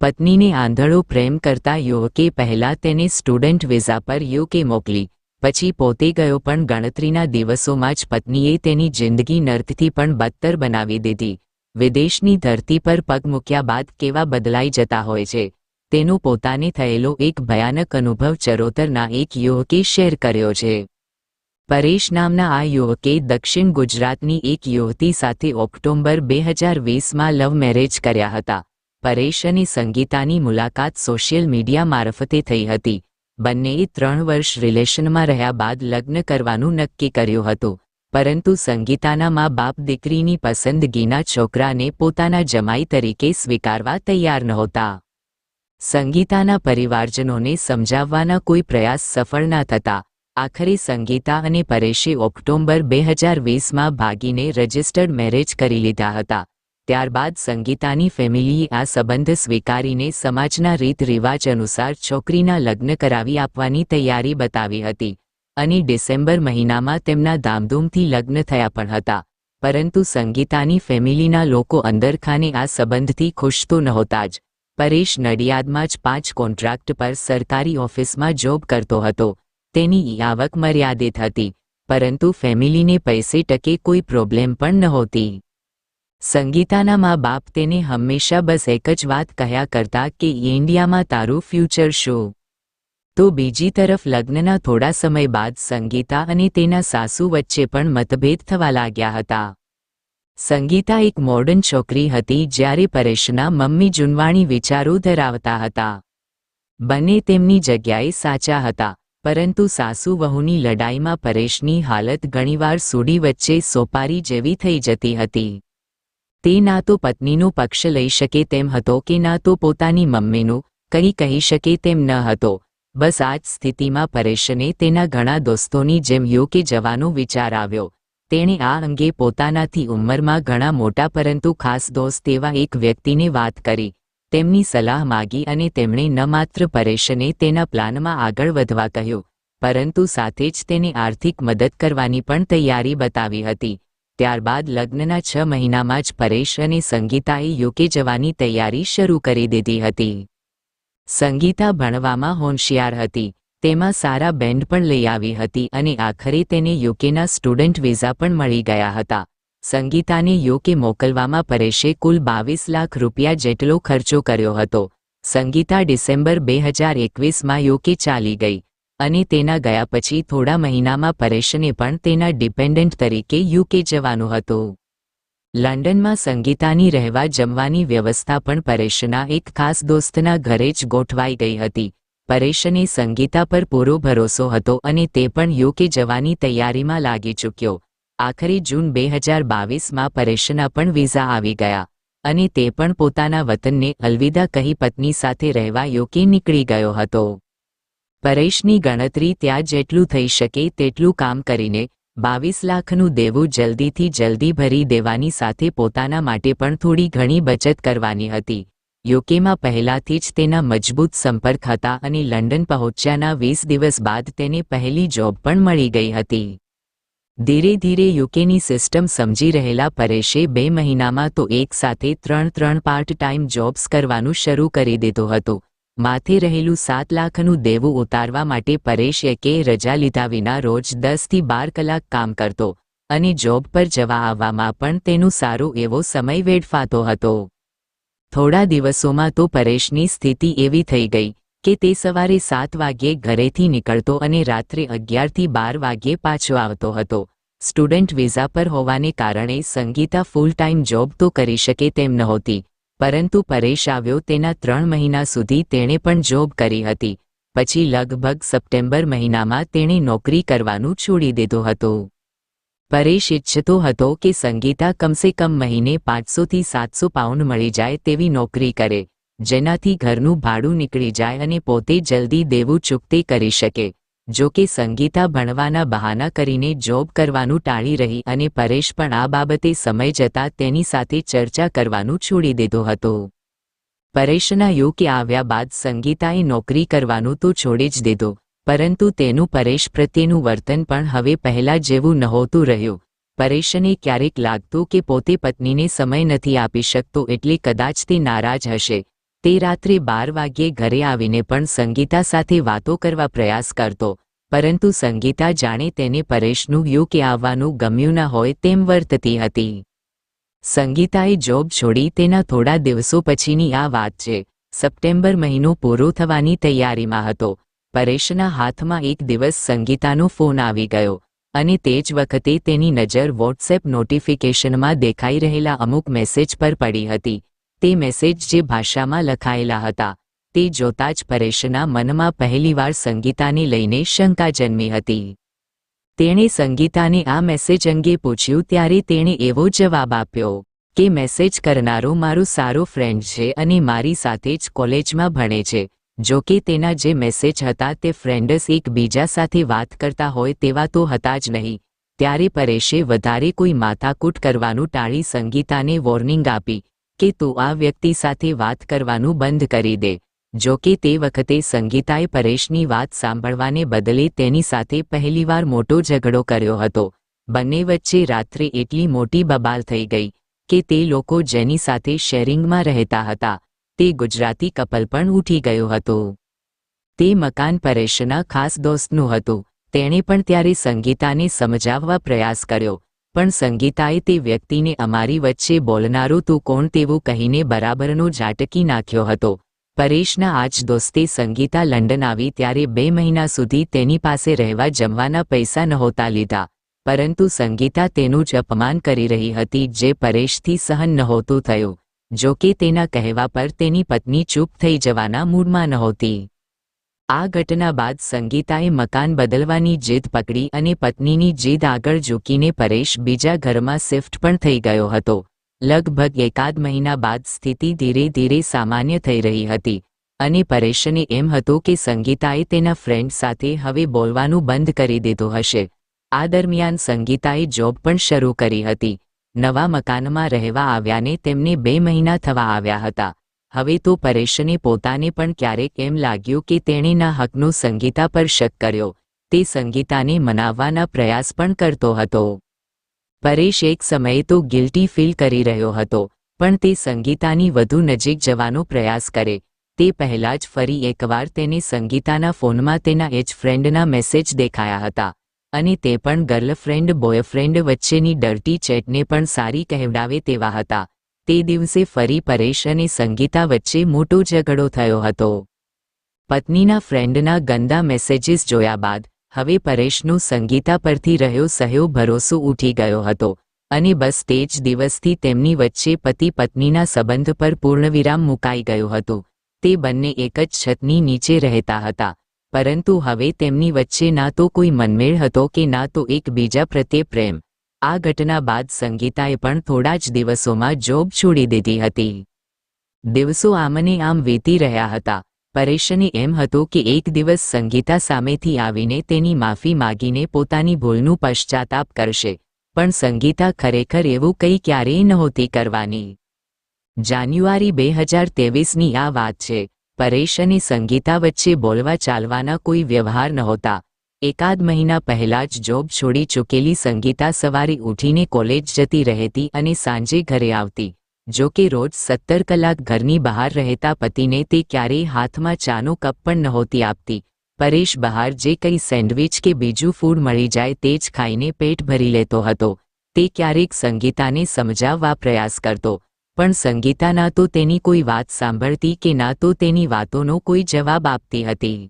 પત્નીને આંધળો પ્રેમ કરતા યુવકે પહેલા તેને સ્ટુડન્ટ વિઝા પર યુકે મોકલી, પછી પોતે ગયો પણ ગણતરીના દિવસોમાં જ પત્નીએ તેની જિંદગી નર્કથી પણ બદતર બનાવી દીધી. વિદેશની ધરતી પર પગ મૂક્યા બાદ કેવા બદલાઈ જતા હોય છે? તેનો પોતાને થયેલો એક ભયાનક અનુભવ ચરોતરના એક યુવકે શેર કર્યો છે. પરેશ નામના આ યુવકે દક્ષિણ ગુજરાતની એક યુવતી સાથે ઓક્ટોબર બે હજાર વીસમાં લવ મેરેજ કર્યા હતા. પરેશ અને સંગીતાની મુલાકાત સોશિયલ મીડિયા મારફતે થઈ હતી. બંનેએ ત્રણ વર્ષ રિલેશનમાં રહ્યા બાદ લગ્ન કરવાનું નક્કી કર્યું હતું. પરંતુ સંગીતાના મા બાપ દીકરીની પસંદગીના છોકરાને પોતાના જમાઈ તરીકે સ્વીકારવા તૈયાર નહોતા. સંગીતાના પરિવારજનોને સમજાવવાના કોઈ પ્રયાસ સફળ ન થતા. આખરે સંગીતા અને પરેશે ઓક્ટોબર બે હજાર વીસમાં ભાગીને રજિસ્ટર્ડ મેરેજ કરી લીધા હતા. ત્યારબાદ સંગીતાની ફેમિલીએ આ સંબંધ સ્વીકારીને સમાજના રીત રિવાજ અનુસાર છોકરીના લગ્ન કરાવી આપવાની તૈયારી બતાવી હતી અને ડિસેમ્બર મહિનામાં તેમના ધામધૂમથી લગ્ન થયા પણ હતા. પરંતુ સંગીતાની ફેમિલીના લોકો અંદરખાને આ સંબંધથી ખુશ તો નહોતા જ. પરેશ નડિયાદમાં જ પાંચ કોન્ટ્રાક્ટ પર સરકારી ઓફિસમાં જોબ કરતો હતો. તેની આવક મર્યાદિત હતી, પરંતુ ફેમિલીને પૈસે ટકે કોઈ પ્રોબ્લેમ પણ નહોતી. સંગીતાના મા બાપ તેને હંમેશા બસ એક જ વાત કહ્યા કરતા કે ઇન્ડિયામાં તારું ફ્યુચર શું. તો બીજી તરફ લગ્નના થોડા સમય બાદ સંગીતા અને તેના સાસુ વચ્ચે પણ મતભેદ થવા લાગ્યા હતા. સંગીતા એક મોડર્ન છોકરી હતી જ્યારે પરેશના મમ્મી જુનવાણી વિચારો ધરાવતા હતા. બંને તેમની જગ્યાએ સાચા હતા, પરંતુ સાસુ વહુની લડાઈમાં પરેશની હાલત ઘણીવાર સૂડી વચ્ચે સોપારી જેવી થઈ જતી હતી. તે ના તો પત્નીનો પક્ષ લઈ શકે તેમ હતો કે ના તો પોતાની મમ્મીનું, કંઈ કહી શકે તેમ ન હતો. બસ આ જ સ્થિતિમાં પરેશને તેના ઘણા દોસ્તોની જેમ યુકે જવાનો વિચાર આવ્યો. તેણે આ અંગે પોતાનાથી ઉંમરમાં ઘણા મોટા પરંતુ ખાસ દોસ્ત તેવા એક વ્યક્તિને વાત કરી. તેમની સલાહ માગી અને તેમણે ન માત્ર પરેશને તેના પ્લાનમાં આગળ વધવા કહ્યું, પરંતુ સાથે જ તેને આર્થિક મદદ કરવાની પણ તૈયારી બતાવી હતી. ત્યારબાદ લગ્નના છ મહિનામાં જ પરેશ અને સંગીતાએ યુકે જવાની તૈયારી શરૂ કરી દીધી હતી. સંગીતા ભણવામાં હોંશિયાર હતી, તેમાં સારા બેન્ડ પણ લઈ આવી હતી અને આખરે તેને યુકેના સ્ટુડન્ટ વિઝા પણ મળી ગયા હતા. સંગીતાને યુકે મોકલવામાં પરેશે કુલ બાવીસ લાખ રૂપિયા જેટલો ખર્ચો કર્યો હતો. સંગીતા ડિસેમ્બર બે હજાર એકવીસમાં યુકે ચાલી ગઈ. અને તેના ગયા પછી થોડા મહિનામાં પરેશને પણ તેના ડિપેન્ડન્ટ તરીકે યુકે જવાનું હતું. લંડનમાં સંગીતાની રહેવા જમવાની વ્યવસ્થા પણ પરેશના એક ખાસ દોસ્તના ઘરે જ ગોઠવાઈ ગઈ હતી. પરેશને સંગીતા પર પૂરો ભરોસો હતો અને તે પણ યુકે જવાની તૈયારીમાં લાગી ચૂક્યો. આખરે જૂન બે હજાર બાવીસમાં પરેશના પણ વિઝા આવી ગયા અને તે પણ પોતાના વતનને અલવિદા કહી પત્ની સાથે રહેવા યોકે નીકળી ગયો હતો. પરેશની ગણતરી ત્યાં જેટલું થઈ શકે તેટલું કામ કરીને બાવીસ લાખનું દેવું જલ્દીથી જલ્દી ભરી દેવાની સાથે પોતાના માટે પણ થોડી ઘણી બચત કરવાની હતી. યુકેમાં પહેલાથી જ તેના મજબૂત સંપર્ક હતા અને લંડન પહોંચ્યાના વીસ દિવસ બાદ તેને પહેલી જોબ પણ મળી ગઈ હતી. ધીરે ધીરે યુકેની સિસ્ટમ સમજી રહેલા પરેશે બે મહિનામાં તો એક સાથે ત્રણ ત્રણ પાર્ટ ટાઈમ જોબ્સ કરવાનું શરૂ કરી દીધું હતું. માથે રહેલું સાત લાખનું દેવું ઉતારવા માટે પરેશ એકે રજા લીધા વિના રોજ દસથી બાર કલાક કામ કરતો અને જોબ પર જવા આવવામાં પણ તેનું સારો એવો સમય વેડફાતો હતો. થોડા દિવસોમાં તો પરેશની સ્થિતિ એવી થઈ ગઈ કે તે સવારે સાત વાગ્યે ઘરેથી નીકળતો અને રાત્રે અગિયારથી બાર વાગ્યે પાછો આવતો હતો. સ્ટુડન્ટ વિઝા પર હોવાને કારણે સંગીતા ફૂલ ટાઈમ જોબ તો કરી શકે તેમ નહોતી. પરંતુ પરેશ આવ્યો તેના ત્રણ મહિના સુધી તેણે પણ જોબ કરી હતી. પછી લગભગ સપ્ટેમ્બર મહિનામાં તેણે નોકરી કરવાનું છોડી દીધું હતું. પરેશ ઇચ્છતો હતો કે સંગીતા કમસે કમ મહિને પાંચસોથી સાતસો પાઉન્ડ મળી જાય તેવી નોકરી કરે, જેનાથી ઘરનું ભાડું નીકળી જાય અને પોતે જલ્દી દેવું ચૂકતે કરી શકે. જો કે સંગીતા ભણવાના બહાના કરીને જોબ કરવાનું ટાળી રહી અને પરેશ પણ આ બાબતે સમય જતાં તેની સાથે ચર્ચા કરવાનું છોડી દીધો હતો. પરેશના યુકે આવ્યા બાદ સંગીતાએ નોકરી કરવાનું તો છોડી જ દીધો, પરંતુ તેનું પરેશ પ્રત્યેનું વર્તન પણ હવે પહેલાં જેવું નહોતું રહ્યું. પરેશને ક્યારેક લાગતું કે પોતે પત્નીને સમય નથી આપી શકતો એટલે કદાચ તે નારાજ હશે તે રાત્રે બાર વાગ્યે ઘરે આવીને પણ સંગીતા સાથે વાતો કરવા પ્રયાસ કરતો, પરંતુ સંગીતા જાણે તેને પરેશનું યુકે આવવાનું ગમ્યું ન હોય તેમ વર્તતી હતી. સંગીતાએ જોબ છોડી તેના થોડા દિવસો પછીની આ વાત છે, સપ્ટેમ્બર મહિનો પૂરો થવાની તૈયારીમાં હતો, પરેશના હાથમાં એક દિવસ સંગીતાનો ફોન આવી ગયો, અને તે જ વખતે તેની નજર વોટ્સએપ નોટિફિકેશનમાં દેખાઈ રહેલા અમુક મેસેજ પર પડી હતી તે મેસેજ જે ભાષામાં લખાયેલા હતા, તે જોતા જ પરેશના મનમાં પહેલીવાર સંગીતાને લઈને શંકા જન્મી હતી. તેણે સંગીતાને આ મેસેજ અંગે પૂછ્યું ત્યારે તેણે એવો જવાબ આપ્યો, કે મેસેજ કરનારો મારો સારો ફ્રેન્ડ છે અને મારી સાથે જ કોલેજમાં ભણે છે, જો કે તેના જે મેસેજ હતા તે ફ્રેન્ડસ એકબીજા સાથે વાત કરતા હોય તેવા તો હતા જ નહીં. ત્યારે પરેશે વધારે કોઈ માથાકૂટ કરવાનું ટાળી સંગીતાને વોર્નિંગ આપી કે તું આ વ્યક્તિ સાથે વાત કરવાનું બંધ કરી દે. જો કે તે વખતે સંગીતાએ પરેશની વાત સાંભળવાને બદલે તેની સાથે પહેલીવાર મોટો ઝઘડો કર્યો હતો. બંને વચ્ચે રાત્રે એટલી મોટી બબાલ થઈ ગઈ કે તે લોકો જેની સાથે શેરિંગમાં રહેતા હતા, તે ગુજરાતી કપલ પણ ઉઠી ગયો હતો. તે મકાન પરેશના ખાસ દોસ્તનું હતું, તેણે પણ ત્યારે સંગીતાને સમજાવવા પ્રયાસ કર્યો. પણ સંગીતાએ તે વ્યક્તિને અમારી વચ્ચે બોલનારું તું કોણ તેવું કહીને બરાબરનો ઝાટકી નાખ્યો હતો. પરેશના આજ દોસ્તે સંગીતા લંડન આવી ત્યારે બે મહિના સુધી તેની પાસે રહેવા જમવાના પૈસા નહોતા લીધા, પરંતુ સંગીતા તેનું જ અપમાન કરી રહી હતી જે પરેશથી સહન નહોતું થયું જો કે તેના કહેવા પર તેની પત્ની ચૂપ થઈ જવાના મૂડમાં નહોતી. આ ઘટના બાદ સંગીતાએ મકાન બદલવાની જીદ પકડી અને પત્નીની જીદ આગળ ઝૂકીને પરેશ બીજા ઘરમાં શિફ્ટ પણ થઈ ગયો હતો. લગભગ એકાદ મહિના બાદ સ્થિતિ ધીરે ધીરે સામાન્ય થઈ રહી હતી અને પરેશને એમ હતું કે સંગીતાએ તેના ફ્રેન્ડ સાથે હવે બોલવાનું બંધ કરી દીધું હશે. આ દરમિયાન સંગીતાએ જોબ પણ શરૂ કરી હતી. નવા મકાનમાં રહેવા આવ્યાને તેમને બે મહિના થવા આવ્યા હતા. હવે તો પરેશને પોતાને પણ ક્યારેક એમ લાગ્યું કે તેણે ના હકનો સંગીતા પર શક કર્યો. તે સંગીતાને મનાવવાના પ્રયાસ પણ કરતો હતો. પરેશ એક સમયે તો ગિલ્ટી ફીલ કરી રહ્યો હતો, પણ તે સંગીતાની વધુ નજીક જવાનો પ્રયાસ કરે. તે પહેલાં જ ફરી એકવાર તેને સંગીતાના ફોનમાં તેના એજ ફ્રેન્ડના મેસેજ દેખાયા હતા. અને તે પણ ગર્લફ્રેન્ડ બોયફ્રેન્ડ વચ્ચેની ડર્ટી ચેટને પણ સારી કહેવડાવે તેવા હતા. તે દિવસે ફરી પરેશ અને સંગીતા વચ્ચે મોટો ઝઘડો થયો હતો. પત્નીના ફ્રેન્ડના ગંદા મેસેજીસ જોયા બાદ, હવે પરેશનો સંગીતા પરથી રહ્યો સહયો ભરોસો ઉઠી ગયો હતો અને બસ તે જ દિવસથી તેમની વચ્ચે પતિ પત્નીના સંબંધ પર પૂર્ણવિરામ મુકાઈ ગયો હતો. તે બંને એક જ છતની નીચે રહેતા હતા, પરંતુ હવે તેમની વચ્ચે ના તો કોઈ મનમેળ હતો કે ના તો એકબીજા પ્રત્યે પ્રેમ આ ઘટના બાદ સંગીતાએ પણ થોડા જ દિવસોમાં જોબ છોડી દીધી હતી. દિવસો આમને આમ વીતી રહ્યા હતા. પરેશને એમ હતું કે એક દિવસ સંગીતા સામેથી આવીને તેની માફી માગીને પોતાની ભૂલનું પશ્ચાતાપ કરશે, પણ સંગીતા ખરેખર એવું કંઈ ક્યારેય નહોતી કરવાની. જાન્યુઆરી બે હજાર તેવીસની આ વાત છે. પરેશ અને સંગીતા વચ્ચે બોલવા ચાલવાના કોઈ વ્યવહાર નહોતા. એકાદ મહિના પહેલા જ જોબ છોડી ચૂકેલી સંગીતા સવારે ઉઠીને કોલેજ જતી રહેતી અને સાંજે ઘરે આવતી. જો કે રોજ સત્તર કલાક ઘરની બહાર રહેતા પતિને તે ક્યારેય હાથમાં ચાનો કપ પણ નહોતી આપતી. પરેશ બહાર જે કંઈ સેન્ડવિચ કે બીજું ફૂડ મળી જાય તે જ ખાઈને પેટ ભરી લેતો હતો. તે ક્યારેક સંગીતાને સમજાવવા પ્રયાસ કરતો, પણ સંગીતા ના તો તેની કોઈ વાત સાંભળતી કે ના તો તેની વાતોનો કોઈ જવાબ આપતી હતી.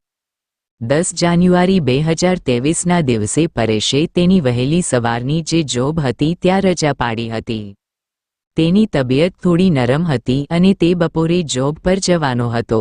દસ જાન્યુઆરી બે હજાર તેવીસના દિવસે પરેશે તેની વહેલી સવારની જે જોબ હતી ત્યાં રજા પાડી હતી. તેની તબિયત થોડી નરમ હતી અને તે બપોરે જોબ પર જવાનો હતો.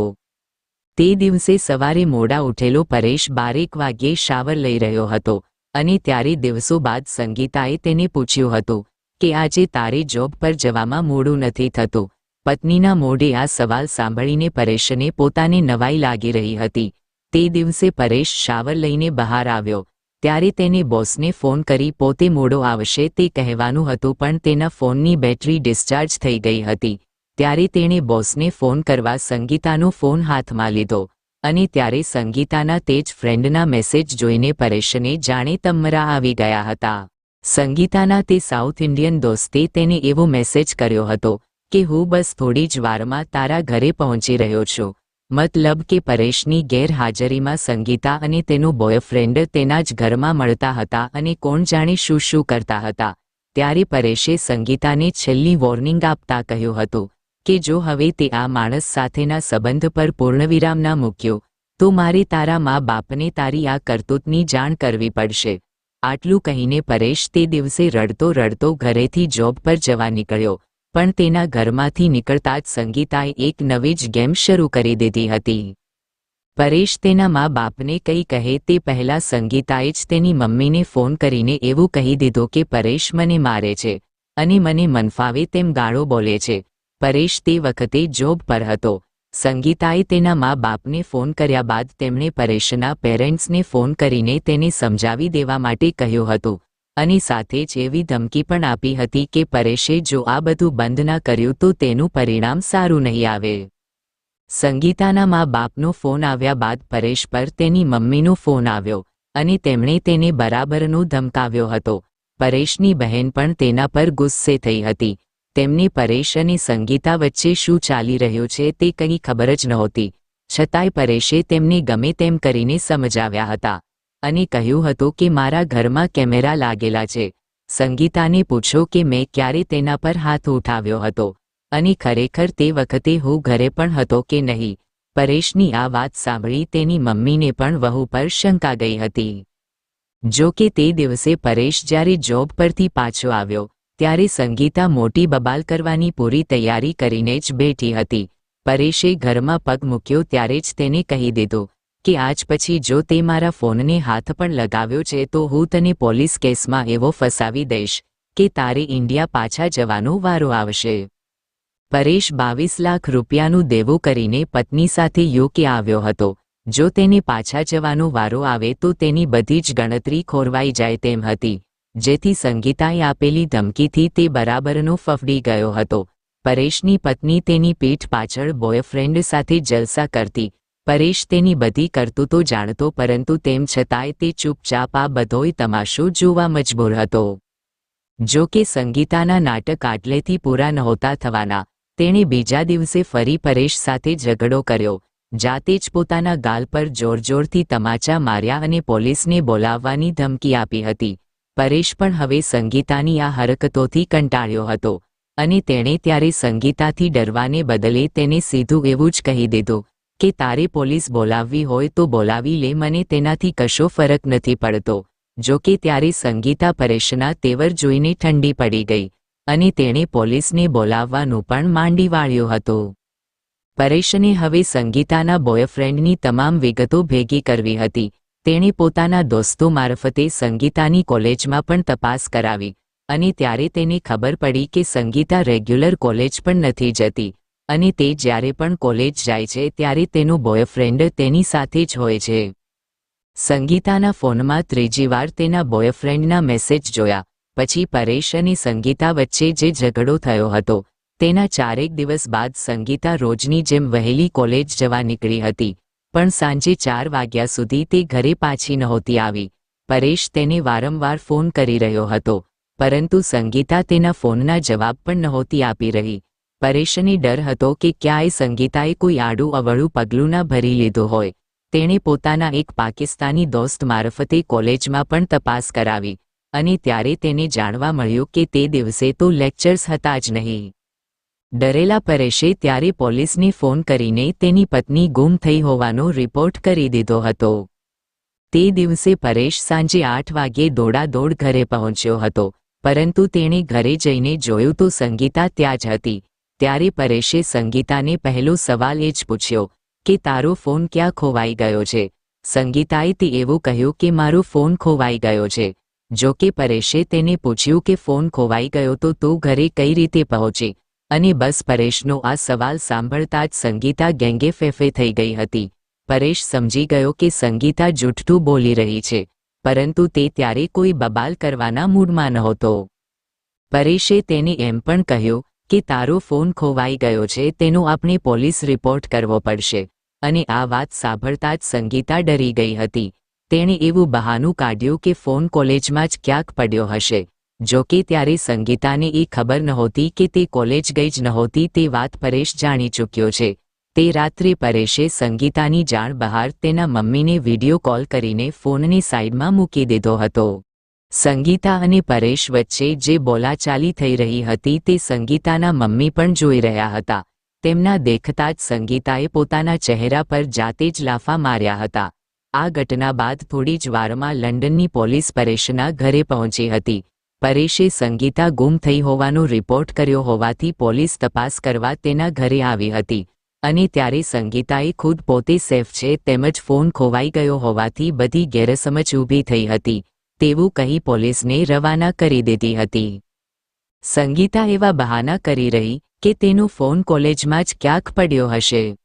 તે દિવસે સવારે મોડા ઉઠેલો પરેશ બારેક વાગ્યે શાવર લઈ રહ્યો હતો અને ત્યારે દિવસો બાદ સંગીતાએ તેને પૂછ્યું હતું કે આજે તારે જોબ પર જવામાં મોડું નથી થતું. પત્નીના મોઢે આ સવાલ સાંભળીને પરેશને પોતાને નવાઈ લાગી રહી હતી. તે દિવસે પરેશ શાવર લઈને બહાર આવ્યો. ત્યારે તેને બોસને ફોન કરી, પોતે મોડો આવશે, તે કહેવાનું હતું, પણ તેના ફોનની બેટરી ડિસ્ચાર્જ થઈ ગઈ હતી. ત્યારે તેણે બોસને ફોન કરવા સંગીતાનો ફોન હાથમાં લીધો અને ત્યારે સંગીતાના તે જ ફ્રેન્ડના મેસેજ જોઈને પરેશને જાણે તમરા આવી ગયા હતા. સંગીતાના તે સાઉથ ઇન્ડિયન દોસ્તે તેને એવો મેસેજ કર્યો હતો કે, હું બસ થોડી જ વારમાં તારા ઘરે પહોંચી રહ્યો છું. મતલબ કે પરેશની ગેરહાજરીમાં સંગીતા અને તેનો બોયફ્રેન્ડ તેના જ ઘરમાં મળતા હતા અને કોણ જાણે શું શું કરતા હતા. ત્યારે પરેશે સંગીતાને છેલ્લી વોર્નિંગ આપતા કહ્યું હતું કે જો હવે તે આ માણસ સાથેના સંબંધ પર પૂર્ણવિરામ ના મૂક્યો, તો મારે તારા મા બાપને તારી આ કરતૂતની જાણ કરવી પડશે. આટલું કહીને પરેશ તે દિવસે રડતો રડતો ઘરેથી જોબ પર જવા નીકળ્યો. પણ તેના ઘરમાંથી નીકળતા જ સંગીતાએ એક નવી જ ગેમ શરૂ કરી દીધી હતી. પરેશ તેના મા બાપને કંઈ કહે તે પહેલાં સંગીતાએ જ તેની મમ્મીને ફોન કરીને એવું કહી દીધું કે પરેશ મને મારે છે, અને મને મનફાવે તેમ ગાળો બોલે છે. પરેશ તે વખતે જોબ પર હતો. સંગીતાએ તેના મા બાપને ફોન કર્યા બાદ તેમણે પરેશના પેરેન્ટ્સને ફોન કરીને તેને સમજાવી દેવા માટે કહ્યું હતું. અને સાથે જ એવી ધમકી પણ આપી હતી કે પરેશે જો આ બધું બંધ ના કર્યું તો તેનું પરિણામ સારું નહીં આવે. સંગીતાના મા બાપનો ફોન આવ્યા બાદ પરેશ પર તેની મમ્મીનો ફોન આવ્યો અને તેમણે તેને બરાબરનો ધમકાવ્યો હતો. પરેશની બહેન પણ તેના પર ગુસ્સે થઈ હતી. તેમને પરેશ અને સંગીતા વચ્ચે શું ચાલી રહ્યું છે તે કંઈ ખબર જ નહોતી. છતાંય પરેશે તેમને ગમે તેમ કરીને સમજાવ્યા હતા. અને કહ્યું હતું કે મારા ઘરમાં કેમેરા લાગેલા છે. સંગીતાને પૂછો કે મેં ક્યારે તેના પર હાથ ઉઠાવ્યો હતો. અને ખરેખર તે વખતે હું ઘરે પણ હતો કે નહીં? પરેશની આ વાત સાંભળી તેની મમ્મીને પણ વહુ પર શંકા ગઈ હતી. જો કે તે દિવસે પરેશ જ્યારે જોબ પરથી પાછો આવ્યો, ત્યારે સંગીતા મોટી બબાલ કરવાની પૂરી તૈયારી કરીને જ બેઠી હતી. પરેશે ઘરમાં પગ મૂક્યો ત્યારે જ તેને કહી દીધું કે આજ પછી જો તે મારા ફોનને હાથ પણ લગાવ્યો છે, તો હું તને પોલીસ કેસમાં એવો ફસાવી દઈશ કે તારે ઇન્ડિયા પાછા જવાનો વારો આવશે. પરેશ બાવીસ લાખ રૂપિયાનું દેવું કરીને પત્ની સાથે યુકે આવ્યો હતો. જો તેને પાછા જવાનો વારો આવે, તો તેની બધી જ ગણતરી ખોરવાઈ જાય તેમ હતી. જેથી સંગીતાએ આપેલી ધમકીથી તે બરાબરનો ફફડી ગયો હતો. પરેશની પત્ની તેની પીઠ પાછળ બોયફ્રેન્ડ સાથે જલસા કરતી પરેશ તેની બધી કરતૂતો જાણતો પરંતુ તેમ છતાંય તે ચૂપચાપ આ બધોય તમાશો જોવા મજબૂર હતો. જો કે સંગીતાના નાટક આટલેથી પૂરા નહોતા થવાના, તેણે બીજા દિવસે ફરી પરેશ સાથે ઝઘડો કર્યો, જાતે જ પોતાના ગાલ પર જોરજોરથી તમાચા માર્યા અને પોલીસને બોલાવવાની ધમકી આપી હતી. પરેશ પણ હવે સંગીતાની આ હરકતોથી કંટાળ્યો હતો, અને તેણે ત્યારે સંગીતાથી ડરવાને બદલે તેને સીધું એવું જ કહી દીધું કે તારે પોલીસ બોલાવવી હોય તો બોલાવી લે, મને તેનાથી કશો ફરક નથી પડતો. જો કે ત્યારે સંગીતા પરેશના તેવર જોઈને ઠંડી પડી ગઈ અને તેણે પોલીસને બોલાવવાનું પણ માંડી વાળ્યો હતો. પરેશને હવે સંગીતાના બોયફ્રેન્ડની તમામ વિગતો ભેગી કરવી હતી. તેણે પોતાના દોસ્તો મારફતે સંગીતાની કોલેજમાં પણ તપાસ કરાવી અને ત્યારે તેને ખબર પડી કે સંગીતા રેગ્યુલર કોલેજ પણ નથી જતી. અને તે જ્યારે પણ કોલેજ જાય છે ત્યારે તેનો બોયફ્રેન્ડ તેની સાથે જ હોય છે. સંગીતાના ફોનમાં ત્રીજી વાર તેના બોયફ્રેન્ડના મેસેજ જોયા. પછી પરેશ અને સંગીતા વચ્ચે જે ઝઘડો થયો હતો, તેના ચારેક દિવસ બાદ સંગીતા રોજની જેમ વહેલી કોલેજ જવા નીકળી હતી. પણ સાંજે ચાર વાગ્યા સુધી તે ઘરે પાછી નહોતી આવી. પરેશ તેને વારંવાર ફોન કરી રહ્યો હતો, પરંતુ સંગીતા તેના ફોનના જવાબ પણ નહોતી આપી રહી. પરેશને ડર હતો કે ક્યાંય સંગીતાએ કોઈ આડું અવળું પગલું ના ભરી લીધું હોય. તેણે પોતાના એક પાકિસ્તાની દોસ્ત મારફતે કોલેજમાં પણ તપાસ કરાવી અને ત્યારે તેને જાણવા મળ્યું કે તે દિવસે તો લેક્ચર્સ હતા જ નહીં. ડરેલા પરેશે ત્યારે પોલીસને ફોન કરીને તેની પત્ની ગુમ થઈ હોવાનો રિપોર્ટ કરી દીધો હતો. તે દિવસે પરેશ સાંજે આઠ વાગ્યે દોડાદોડ ઘરે પહોંચ્યો હતો, પરંતુ તેણે ઘરે જઈને જોયું તો સંગીતા ત્યાં જ હતી. ત્યારે પરેશે સંગીતાને પહેલો સવાલ એ જ પૂછ્યો, કે તારો ફોન ક્યાં ખોવાઈ ગયો છે? સંગીતાએ તે એવું કહ્યું કે મારો ફોન ખોવાઈ ગયો છે. જો કે પરેશે તેને પૂછ્યું કે ફોન ખોવાઈ ગયો તો તું ઘરે કઈ રીતે પહોંચી? અને બસ પરેશનો આ સવાલ સાંભળતા જ સંગીતા ગેંગે ફેફે થઈ ગઈ હતી. પરેશ સમજી ગયો કે સંગીતા જૂઠઠું બોલી રહી છે, પરંતુ તે ત્યારે કોઈ બબાલ કરવાના મૂડમાં નહોતો. પરેશે તેને એમ પણ કહ્યું કે તારો ફોન ખોવાઈ ગયો છે, તેનો આપણે પોલીસ રિપોર્ટ કરવો પડશે. અને આ વાત સાંભળતા જ સંગીતા ડરી ગઈ હતી. તેણે એવું બહાનું કાઢ્યું કે ફોન કોલેજમાં જ ક્યાંક પડ્યો હશે. જો કે ત્યારે સંગીતાને એ ખબર નહોતી કે તે કોલેજ ગઈ જ નહોતી, તે વાત પરેશ જાણી ચૂક્યો છે. તે રાત્રે પરેશે સંગીતાની જાણ બહાર તેના મમ્મીને વીડિયો કોલ કરીને ફોનની સાઈડમાં મૂકી દીધો હતો. સંગીતા અને પરેશ વચ્ચે જે બોલાચાલી થઈ રહી હતી તે સંગીતાના મમ્મી પણ જોઈ રહ્યા હતા. તેમના દેખતા જ સંગીતાએ પોતાના ચહેરા પર જાતે જ લાફા માર્યા હતા. આ ઘટના બાદ થોડી જ વારમાં લંડનની પોલીસ પરેશના ઘરે પહોંચી હતી. પરેશે સંગીતા ગુમ થઈ હોવાનો રિપોર્ટ કર્યો હોવાથી પોલીસ તપાસ કરવા તેના ઘરે આવી હતી અને ત્યારે સંગીતાએ ખુદ પોતે સેફ છે તેમજ ફોન ખોવાઈ ગયો હોવાથી બધી ગેરસમજ ઊભી થઈ હતી. તેવું કહી પોલીસને રવાના કરી દીધી હતી. સંગીતા એવા બહાના કરી રહી કે તેનો ફોન કોલેજમાં જ ક્યાંક પડ્યો હશે.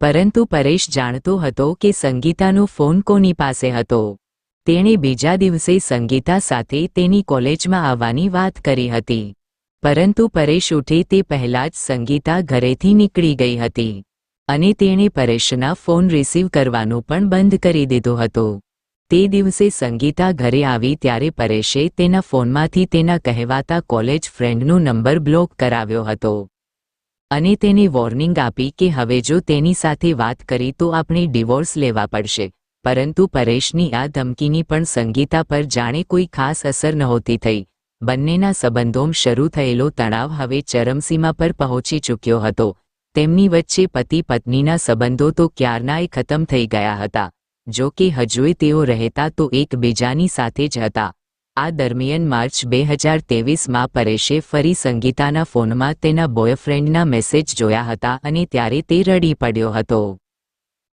પરંતુ પરેશ જાણતો હતો કે સંગીતાનો ફોન કોની પાસે હતો. તેણે બીજા દિવસે સંગીતા સાથે તેની કોલેજમાં આવવાની વાત કરી હતી. પરંતુ પરેશ ઉઠે તે પહેલાં જ સંગીતા ઘરેથી નીકળી ગઈ હતી. અને તેણે પરેશના ફોન રિસીવ કરવાનું પણ બંધ કરી દીધો હતો. તે દિવસે સંગીતા ઘરે આવી ત્યારે પરેશે તેના ફોનમાંથી તેના કહેવાતા કોલેજ ફ્રેન્ડનો નંબર બ્લોક કરાવ્યો હતો. અને તેને વોર્નિંગ આપી કે હવે જો તેની સાથે વાત કરી તો આપણે ડિવોર્સ લેવા પડશે. પરંતુ પરેશની આ ધમકીની પણ સંગીતા પર જાણે કોઈ ખાસ અસર નહોતી થઈ. બંનેના સંબંધોમાં શરૂ થયેલો તણાવ હવે ચરમસીમા પર પહોંચી ચૂક્યો હતો. તેમની વચ્ચે પતિ પત્નીના સંબંધો તો ક્યારનાય ખતમ થઈ ગયા હતા. જો કે હજુય તેઓ રહેતા તો એકબીજાની સાથે જ હતા. આ દરમિયાન માર્ચ બે હજાર તેવીસમાં પરેશે ફરી સંગીતાના ફોનમાં તેના બોયફ્રેન્ડના મેસેજ જોયા હતા અને ત્યારે તે રડી પડ્યો હતો.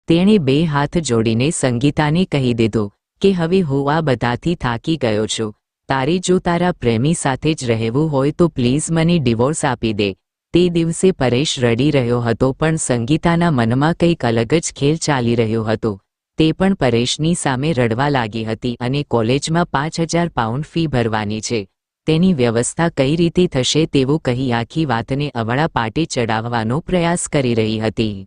તેણે બે હાથ જોડીને સંગીતાને કહી દીધું કે, હવે હું આ બધાથી થાકી ગયો છું. તારે જો તારા પ્રેમી સાથે જ રહેવું હોય તો પ્લીઝ મને ડિવોર્સ આપી દે. તે દિવસે પરેશ રડી રહ્યો હતો પણ સંગીતાના મનમાં કંઈક અલગ જ ખેલ ચાલી રહ્યો હતો. તે પણ પરેશની સામે રડવા લાગી હતી અને કોલેજમાં પાંચ હજાર પાઉન્ડ ફી ભરવાની છે. તેની વ્યવસ્થા કઈ રીતે થશે તેવું કહી આખી વાતને અવળા પાટે ચડાવવાનો પ્રયાસ કરી રહી હતી.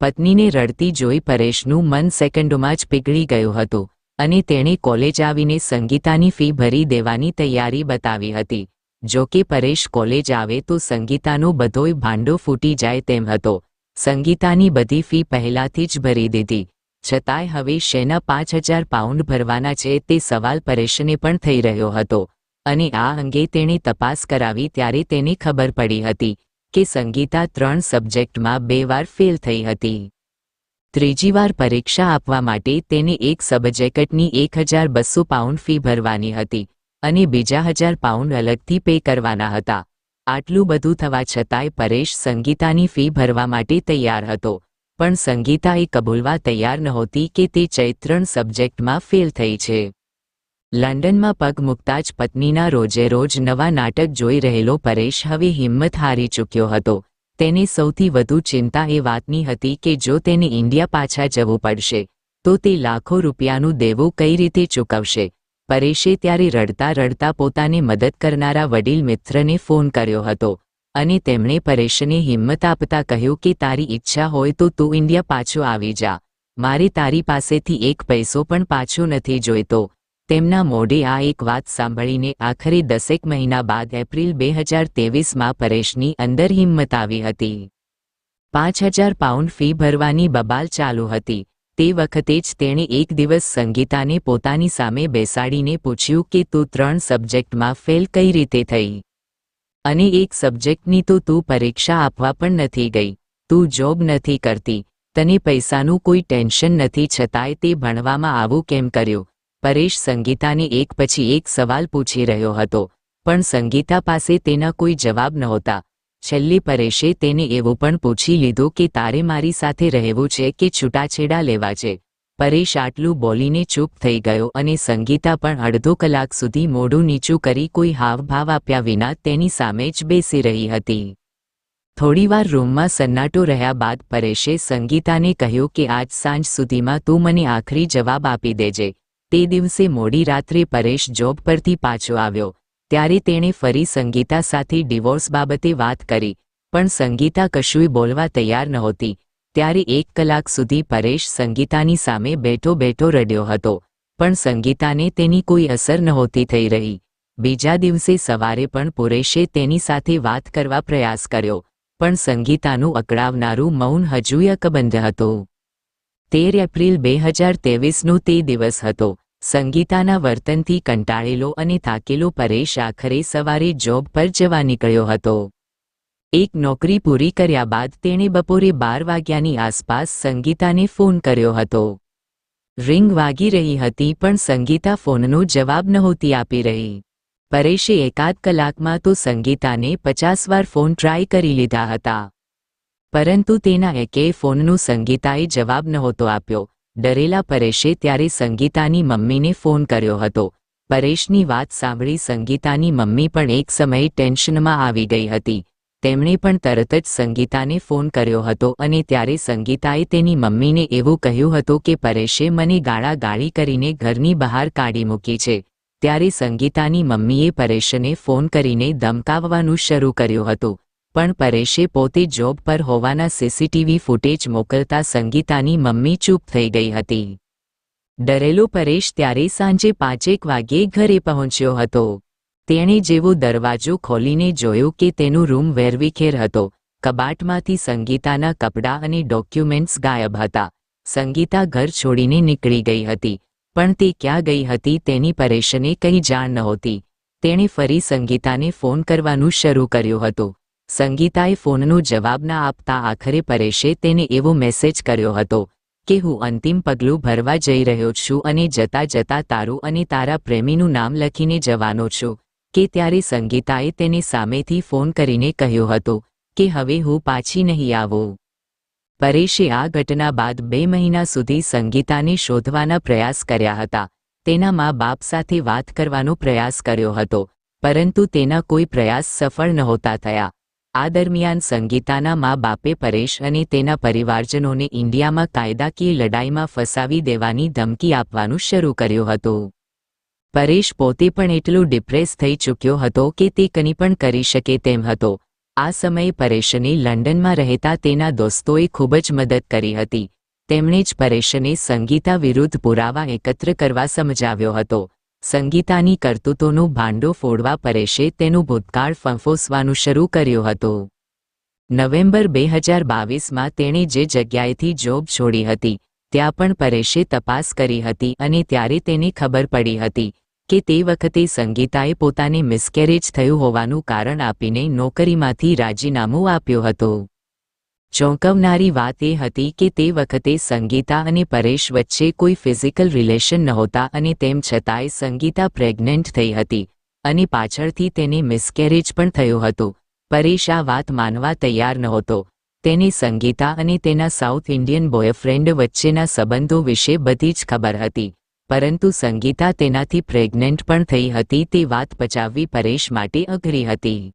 પત્નીને રડતી જોઈ પરેશનું મન સેકન્ડોમાં જ પીગળી ગયું હતું અને તેણે કોલેજ આવીને સંગીતાની ફી ભરી દેવાની તૈયારી બતાવી હતી. જો કે પરેશ કોલેજ આવે તો સંગીતાનો બધોય ભાંડો ફૂટી જાય તેમ હતો. સંગીતાની બધી ફી પહેલાથી જ ભરી દીધી. છતાંય હવે શેના પાંચ હજાર પાઉન્ડ ભરવાના છે તે સવાલ પરેશને પણ થઈ રહ્યો હતો અને આ અંગે તેણે તપાસ કરાવી ત્યારે તેને ખબર પડી હતી કે સંગીતા ત્રણ સબ્જેક્ટમાં બે વાર ફેલ થઈ હતી. ત્રીજી વાર પરીક્ષા આપવા માટે તેને એક સબજેક્ટની એક હજાર બસો પાઉન્ડ ફી ભરવાની હતી અને બીજા હજાર પાઉન્ડ અલગથી પે કરવાના હતા. આટલું બધું થવા છતાંય પરેશ સંગીતાની ફી ભરવા માટે તૈયાર હતો પણ સંગીતા એ કબૂલવા તૈયાર નહોતી કે તે ચૈત્રણ સબ્જેક્ટમાં ફેલ થઈ છે. લંડનમાં પગ મૂકતા જ પત્નીના રોજે રોજ નવા નાટક જોઈ રહેલો પરેશ હવે હિંમત હારી ચૂક્યો હતો. તેને સૌથી વધુ ચિંતા એ વાતની હતી કે જો તેને ઇન્ડિયા પાછા જવું પડશે, તો તે લાખો રૂપિયાનું દેવું કઈ રીતે ચૂકવશે? પરેશે ત્યારે રડતા રડતા પોતાને મદદ કરનારા વડીલ મિત્રને ફોન કર્યો હતો. અને તેમણે પરેશને હિંમત આપતા કહ્યું કે, તારી ઈચ્છા હોય તો તું ઇન્ડિયા પાછો આવી જા. મારે તારી પાસેથી એક પૈસો પણ પાછો નથી જોઈતો. તેમના મોઢે આ એક વાત સાંભળીને આખરે દસેક મહિના બાદ એપ્રિલ બે હજાર તેવીસમાં પરેશની અંદર હિંમત આવી હતી. પાંચ હજાર પાઉન્ડ ફી ભરવાની બબાલ ચાલુ હતી. તે વખતે જ તેણે એક દિવસ સંગીતાને પોતાની સામે બેસાડીને પૂછ્યું કે, તું ત્રણ સબ્જેક્ટમાં ફેલ કઈ રીતે થઈ? અને એક સબ્જેક્ટની તો તું પરીક્ષા આપવા પણ નથી ગઈ. તું જોબ નથી કરતી. તને પૈસાનું કોઈ ટેન્શન નથી છતાંય તે ભણવામાં આવું કેમ કર્યું? પરેશ સંગીતાને એક પછી એક સવાલ પૂછી રહ્યો હતો, પણ સંગીતા પાસે તેના કોઈ જવાબ નહોતા. છેલ્લી પરેશે તેને એવું પણ પૂછી લીધું કે તારે મારી સાથે રહેવું છે કે છૂટાછેડા લેવા છે? પરેશ આટલું બોલીને ચૂપ થઈ ગયો અને સંગીતા પણ અડધો કલાક સુધી મોઢું નીચું કરી કોઈ હાવભાવ આપ્યા વિના તેની સામે જ બેસી રહી હતી. થોડીવાર રૂમમાં સન્નાટો રહ્યા બાદ પરેશે સંગીતાને કહ્યું કે આજ સાંજ સુધીમાં તું મને આખરી જવાબ આપી દેજે. તે દિવસે મોડી રાત્રે પરેશ જોબ પરથી પાછો આવ્યો. ત્યારે તેણે ફરી સંગીતા સાથે ડિવોર્સ બાબતે વાત કરી, પણ સંગીતા કશુંય બોલવા તૈયાર નહોતી. ત્યારે એક કલાક સુધી પરેશ સંગીતાની સામે બેઠો બેઠો રડ્યો હતો. પણ સંગીતાને તેની કોઈ અસર નહોતી થઈ રહી. બીજા દિવસે સવારે પણ પુરેશે તેની સાથે વાત કરવા પ્રયાસ કર્યો. પણ સંગીતાનું અકળાવનારું મૌન હજુય અકબંધ હતું. તેર એપ્રિલ બે હજાર તેવીસનો તે દિવસ હતો. સંગીતાના વર્તનથી કંટાળેલો અને થાકેલો પરેશ આખરે સવારે જોબ પર જવા નીકળ્યો હતો. એક નોકરી પૂરી કર્યા બાદ તેણે બપોરે બાર વાગ્યાની આસપાસ સંગીતાને ફોન કર્યો હતો. રિંગ વાગી રહી હતી પણ સંગીતા ફોનનો જવાબ નહોતી આપી રહી. પરેશે એકાદ કલાકમાં તો સંગીતાને પચાસ વાર ફોન ટ્રાય કરી લીધા હતા. પરંતુ તેના એકેય ફોનનું સંગીતાએ જવાબ નહોતો આપ્યો. ડરેલા પરેશે ત્યારે સંગીતાની મમ્મીને ફોન કર્યો હતો. પરેશની વાત સાંભળી સંગીતાની મમ્મી પણ એક સમયે ટેન્શનમાં આવી ગઈ હતી. તેમણે પણ તરત જ સંગીતાને ફોન કર્યો હતો અને ત્યારે સંગીતાએ તેની મમ્મીને એવું કહ્યું હતું કે, પરેશે મને ગાળાગાળી કરીને ઘરની બહાર કાઢી મૂકી છે. ત્યારે સંગીતાની મમ્મીએ પરેશને ફોન કરીને ધમકાવવાનું શરૂ કર્યું હતું. પણ પરેશે પોતે જોબ પર હોવાના સીસીટીવી ફૂટેજ મોકલતા સંગીતાની મમ્મી ચૂપ થઈ ગઈ હતી. ડરેલો પરેશ ત્યારે સાંજે પાંચેક વાગ્યે ઘરે પહોંચ્યો હતો. તેણે જેવો દરવાજો ખોલીને જોયું કે તેનું રૂમ વેરવિખેર હતો. કબાટમાંથી સંગીતાના કપડાં અને ડોક્યુમેન્ટ્સ ગાયબ હતા. સંગીતા ઘર છોડીને નીકળી ગઈ હતી, પણ તે ક્યાં ગઈ હતી તેની પરેશને કંઈ જાણ નહોતી. તેણે ફરી સંગીતાને ફોન કરવાનું શરૂ કર્યું હતું. સંગીતાએ ફોનનો જવાબ ના આપતા આખરે પરેશે તેને એવો મેસેજ કર્યો હતો કે, હું અંતિમ પગલું ભરવા જઈ રહ્યો છું અને જતા જતા તારું અને તારા પ્રેમીનું નામ લખીને જવાનો છું. કે ત્યારે સંગીતાએ તેને સામેથી ફોન કરીને કહ્યો હતો કે હવે હું પાછી નહીં આવું. પરેશે આ ઘટના બાદ બે મહિના સુધી સંગીતાને શોધવાના પ્રયાસ કર્યા હતા. તેના મા બાપ સાથે વાત કરવાનો પ્રયાસ કર્યો હતો, પરંતુ તેના કોઈ પ્રયાસ સફળ નહોતા થયા. આ દરમિયાન સંગીતાના મા બાપે પરેશ અને તેના પરિવારજનોને ઇન્ડિયામાં કાયદાકીય લડાઈમાં ફસાવી દેવાની ધમકી આપવાનું શરૂ કર્યું હતું. પરેશ પોતે પણ એટલું ડિપ્રેસ થઈ ચૂક્યો હતો કે તે કંઈ પણ કરી શકે તેમ હતો. આ સમયે પરેશને લંડનમાં રહેતા તેના દોસ્તોએ ખૂબ જ મદદ કરી હતી. તેમણે જ પરેશને સંગીતા વિરુદ્ધ પુરાવા એકત્ર કરવા સમજાવ્યો હતો. સંગીતાની કરતૂતોનું ભાંડો ફોડવા પરેશે તેનું ભૂતકાળ ફંફોસવાનું શરૂ કર્યું હતું. નવેમ્બર બે હજાર બાવીસમાં તેણે જે જગ્યાએથી જોબ છોડી હતી ત્યાં પણ પરેશે તપાસ કરી હતી અને ત્યારે તેને ખબર પડી હતી કે તે વખતે સંગીતાએ પોતાને મિસકેરેજ થયું હોવાનું કારણ આપીને નોકરીમાંથી રાજીનામું આપ્યું હતું. ચોંકવનારી વાત એ હતી કે તે વખતે સંગીતા અને પરેશ વચ્ચે કોઈ ફિઝિકલ રિલેશન નહોતા અને તેમ છતાંય સંગીતા પ્રેગ્નન્ટ થઈ હતી અને પાછળથી તેને મિસકેરેજ પણ થયું હતું. પરેશ આ વાત માનવા તૈયાર નહોતો તેને સંગીતા અને તેના સાઉથ ઇન્ડિયન બોયફ્રેન્ડ વચ્ચેના સંબંધો વિશે બધી જ ખબર હતી. પરંતુ સંગીતા તેનાથી પ્રેગ્નેન્ટ પણ થઈ હતી તે વાત પચાવવી પરેશ માટે અઘરી હતી.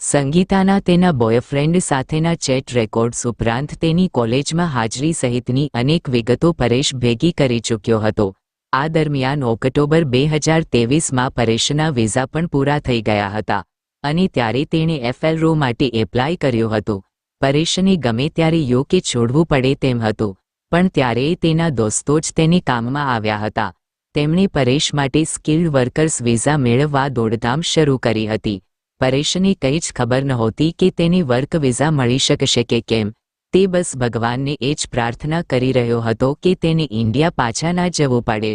સંગીતાના તેના બોયફ્રેન્ડ સાથેના ચેટ રેકોર્ડ્સ ઉપરાંત તેની કોલેજમાં હાજરી સહિતની અનેક વિગતો પરેશ ભેગી કરી ચૂક્યો હતો. આ દરમિયાન ઓક્ટોબર બે હજાર તેવીસમાં પરેશના વિઝા પણ પૂરા થઈ ગયા હતા અને ત્યારે તેણે એફએલરો માટે એપ્લાય કર્યું હતો. પરેશને ગમે ત્યારે યોકે છોડવું પડે તેમ હતું, પણ ત્યારે તેના દોસ્તો જ તેને કામમાં આવ્યા હતા. તેમણે પરેશ માટે સ્કિલ્ડ વર્કર્સ વિઝા મેળવવા દોડધામ શરૂ કરી હતી. પરેશને કંઈ જ ખબર નહોતી કે તેને વર્ક વિઝા મળી શકશે કે કેમ. તે બસ ભગવાનને એ જ પ્રાર્થના કરી રહ્યો હતો કે તેને ઇન્ડિયા પાછા ના જવું પડે.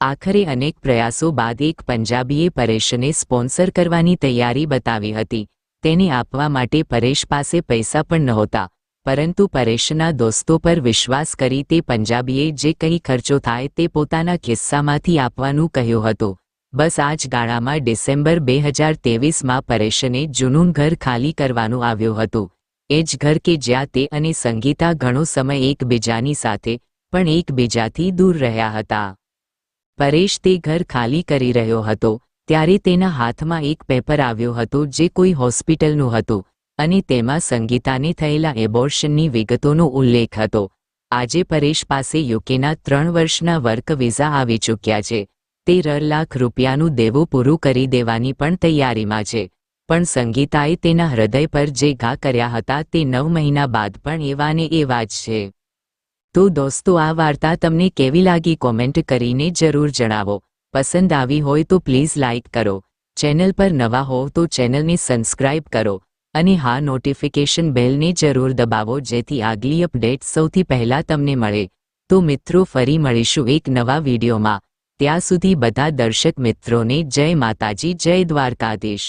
આખરે અનેક પ્રયાસો બાદ એક પંજાબીએ પરેશને સ્પોન્સર કરવાની તૈયારી બતાવી હતી. તેને આપવા માટે પરેશ પાસે પૈસા પણ નહોતા, પરંતુ પરેશના દોસ્તો પર વિશ્વાસ કરી તે પંજાબીએ જે કંઈ ખર્ચો થાય તે પોતાના કિસ્સામાંથી આપવાનું કહ્યું હતું. બસ આ જ ગાળામાં ડિસેમ્બર બે હજાર તેવીસમાં પરેશને જૂનું ઘર ખાલી કરવાનું આવ્યું હતું. એ જ ઘર કે જ્યાં તે અને સંગીતા ઘણો સમય એકબીજાની સાથે, પણ એકબીજાથી દૂર રહ્યા હતા. પરેશ તે ઘર ખાલી કરી રહ્યો હતો ત્યારે તેના હાથમાં એક પેપર આવ્યો હતો જે કોઈ હોસ્પિટલનું હતું, અને તેમાં સંગીતાને થયેલા એબોર્શનની વિગતોનો ઉલ્લેખ હતો. આજે પરેશ પાસે યુકેના ત્રણ વર્ષના વર્ક વિઝા આવી ચૂક્યા છે. તે ર લાખ રૂપિયાનું દેવું પૂરું કરી દેવાની પણ તૈયારીમાં છે. પણ સંગીતાએ તેના હૃદય પર જે ઘા કર્યા હતા તે નવ મહિના બાદ પણ એવાને એવા જ છે. તો દોસ્તો, આ વાર્તા તમને કેવી લાગી કોમેન્ટ કરીને જરૂર જણાવો. પસંદ આવી હોય તો પ્લીઝ લાઇક કરો. ચેનલ પર નવા હોવ તો ચેનલને સબસ્ક્રાઇબ કરો અને હા નોટિફિકેશન બેલને જરૂર દબાવો જેથી આગલી અપડેટ સૌથી પહેલા તમને મળે. તો મિત્રો, ફરી મળીશું એક નવા વિડીયોમાં ત્યાં સુધી બધા દર્શક મિત્રોને જય માતાજી, જય દ્વારકાધીશ.